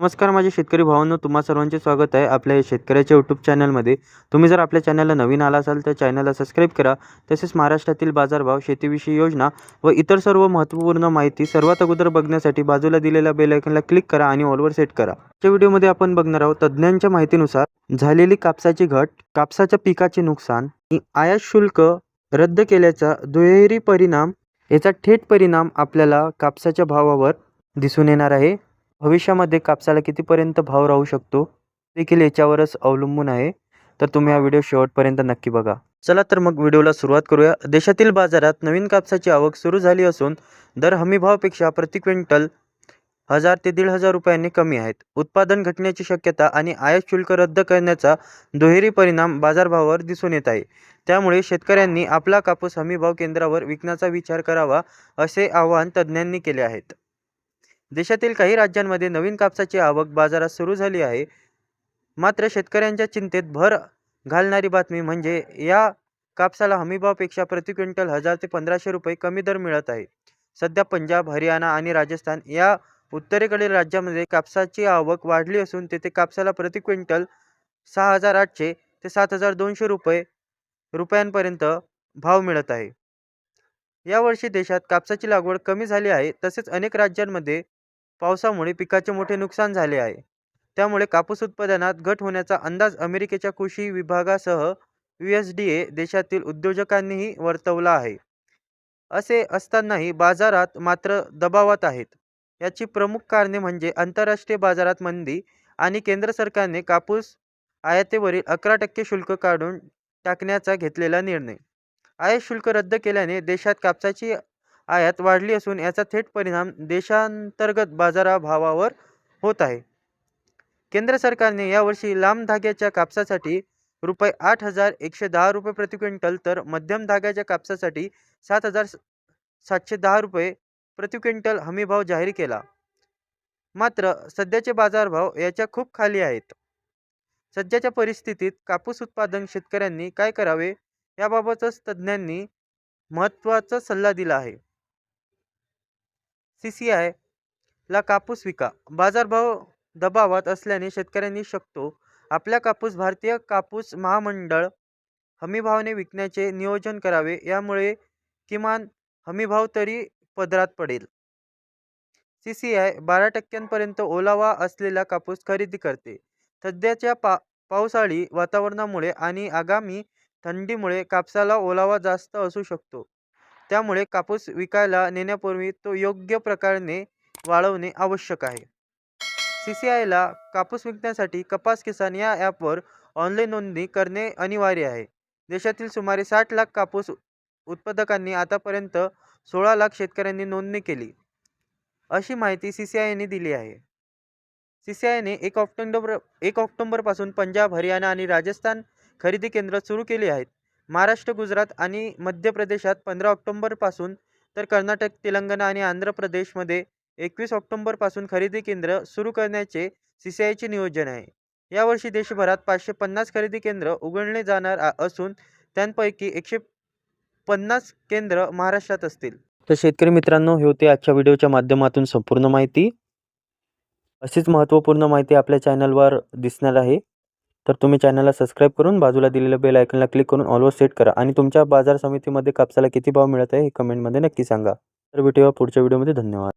नमस्कार माझे शेतकरी भावांनो तुम्हा सर्वांचे स्वागत आहे आपल्या या शेतकऱ्याच्या यूट्यूब चॅनलमध्ये तुम्ही जर आपल्या चॅनलला नवीन आला असाल तर चॅनलला सबस्क्राईब करा. तसेच महाराष्ट्रातील बाजारभाव शेतीविषयी योजना व इतर सर्व महत्त्वपूर्ण माहिती सर्वात अगोदर बघण्यासाठी बाजूला दिलेल्या बेलायकनला क्लिक करा आणि ऑलवर सेट करा. आजच्या व्हिडिओमध्ये आपण बघणार आहोत तज्ज्ञांच्या माहितीनुसार झालेली कापसाची घट कापसाच्या पिकाचे नुकसान आयात शुल्क रद्द केल्याचा दुहेरी परिणाम याचा थेट परिणाम आपल्याला कापसाच्या भावावर दिसून येणार आहे. भविष्यामध्ये कापसाला कितीपर्यंत भाव राहू शकतो देखील याच्यावरच अवलंबून आहे. तर तुम्ही हा व्हिडिओ शेवटपर्यंत नक्की बघा. चला तर मग व्हिडिओला सुरुवात करूया. देशातील बाजारात नवीन कापसाची आवक सुरू झाली असून दर हमीभावापेक्षा प्रति क्विंटल हजार ते दीड हजार रुपयांनी कमी आहेत. उत्पादन घटण्याची शक्यता आणि आयात शुल्क रद्द करण्याचा दुहेरी परिणाम बाजारभावावर दिसून येत आहे. त्यामुळे शेतकऱ्यांनी आपला कापूस हमीभाव केंद्रावर विकण्याचा विचार करावा असे आवाहन तज्ज्ञांनी केले आहेत. देशातील काही राज्यांमध्ये नवीन कापसाची आवक बाजारात सुरू झाली आहे. मात्र शेतकऱ्यांच्या चिंतेत भर घालणारी बातमी म्हणजे या कापसाला हमीभावापेक्षा प्रति क्विंटल हजार ते पंधराशे रुपये कमी दर मिळत आहे. सध्या पंजाब हरियाणा आणि राजस्थान या उत्तरेकडील राज्यामध्ये कापसाची आवक वाढली असून तेथे कापसाला प्रति क्विंटल सहा हजार आठशे ते सात हजार दोनशे रुपये रुपयांपर्यंत भाव मिळत आहे. यावर्षी देशात कापसाची लागवड कमी झाली आहे. तसेच अनेक राज्यांमध्ये पावसामुळे पिकाचे मोठे नुकसान झाले आहे. त्यामुळे कापूस उत्पादनात घट होण्याचा अंदाज अमेरिकेच्या कृषी विभागासह यू एस डी ए देशातील उद्योजकांनीही वर्तवला आहे. असे असतानाही बाजारात मात्र दबावात आहेत. याची प्रमुख कारणे म्हणजे आंतरराष्ट्रीय बाजारात मंदी आणि केंद्र सरकारने कापूस आयातीवरील अकरा टक्के शुल्क काढून टाकण्याचा घेतलेला निर्णय. आयात शुल्क रद्द केल्याने देशात कापसाची आयात वाढली असून याचा थेट परिणाम देशांतर्गत बाजाराभावावर होत आहे. केंद्र सरकारने यावर्षी लांब धाग्याच्या कापसासाठी रुपये आठ हजार एकशे दहा रुपये प्रति क्विंटल तर मध्यम धाग्याच्या कापसासाठी सात हजार सातशे दहा रुपये प्रति क्विंटल हमीभाव जाहीर केला. मात्र सध्याचे बाजारभाव याच्या खूप खाली आहेत. सध्याच्या परिस्थितीत कापूस उत्पादन शेतकऱ्यांनी काय करावे याबाबतच तज्ज्ञांनी महत्त्वाचा सल्ला दिला आहे. सी सी आय ला कापूस विका. बाजारभाव दबावात असल्याने शेतकऱ्यांनी शकतो. आपला कापूस भारतीय कापूस महामंडळ हमीभावाने विकण्याचे नियोजन करावे यामुळे किमान हमीभाव तरी पदरात पडेल. सी सी आय बारा टक्क्यांपर्यंत ओलावा असलेला कापूस खरेदी करते. सध्याच्या पा पावसाळी वातावरणामुळे आणि आगामी थंडीमुळे कापसाला ओलावा जास्त असू शकतो. त्यामुळे कापूस विकायला नेण्यापूर्वी तो योग्य प्रकारे वाळवणे आवश्यक आहे. सी सी आयला कापूस विकण्यासाठी कपास किसान या ॲपवर ऑनलाईन नोंदणी करणे अनिवार्य आहे. देशातील सुमारे साठ लाख कापूस उत्पादकांनी आतापर्यंत सोळा लाख शेतकऱ्यांनी नोंदणी केली. अशी माहिती सी सी आयने दिली आहे. सी सी आयने एक ऑक्टोंबर एक ऑक्टोंबरपासून पंजाब हरियाणा आणि राजस्थान खरेदी केंद्र सुरू केली आहेत. महाराष्ट्र गुजरात आणि मध्य प्रदेशात पंधरा ऑक्टोंबरपासून तर कर्नाटक तेलंगणा आणि आंध्र प्रदेशमध्ये एकवीस ऑक्टोंबरपासून खरेदी केंद्र सुरू करण्याचे सी सी आयचे नियोजन आहे. यावर्षी देशभरात पाचशे पन्नास खरेदी केंद्र उघडले जाणार असून त्यांपैकी एकशे पन्नास केंद्र महाराष्ट्रात असतील. तर शेतकरी मित्रांनो हे होते आजच्या व्हिडिओच्या माध्यमातून संपूर्ण माहिती. अशीच महत्त्वपूर्ण माहिती आपल्या चॅनलवर दिसणार आहे. तर तुम्ही चॅनलला सबस्क्राईब करून बाजूला दिलेल्या बेल आयकनला क्लिक करून ऑलवर सेट करा आणि तुमच्या बाजार समितीमध्ये कापसाला किती भाव मिळत आहे हे कमेंटमध्ये नक्की सांगा. तर भेटूया पुढच्या व्हिडिओमध्ये धन्यवाद.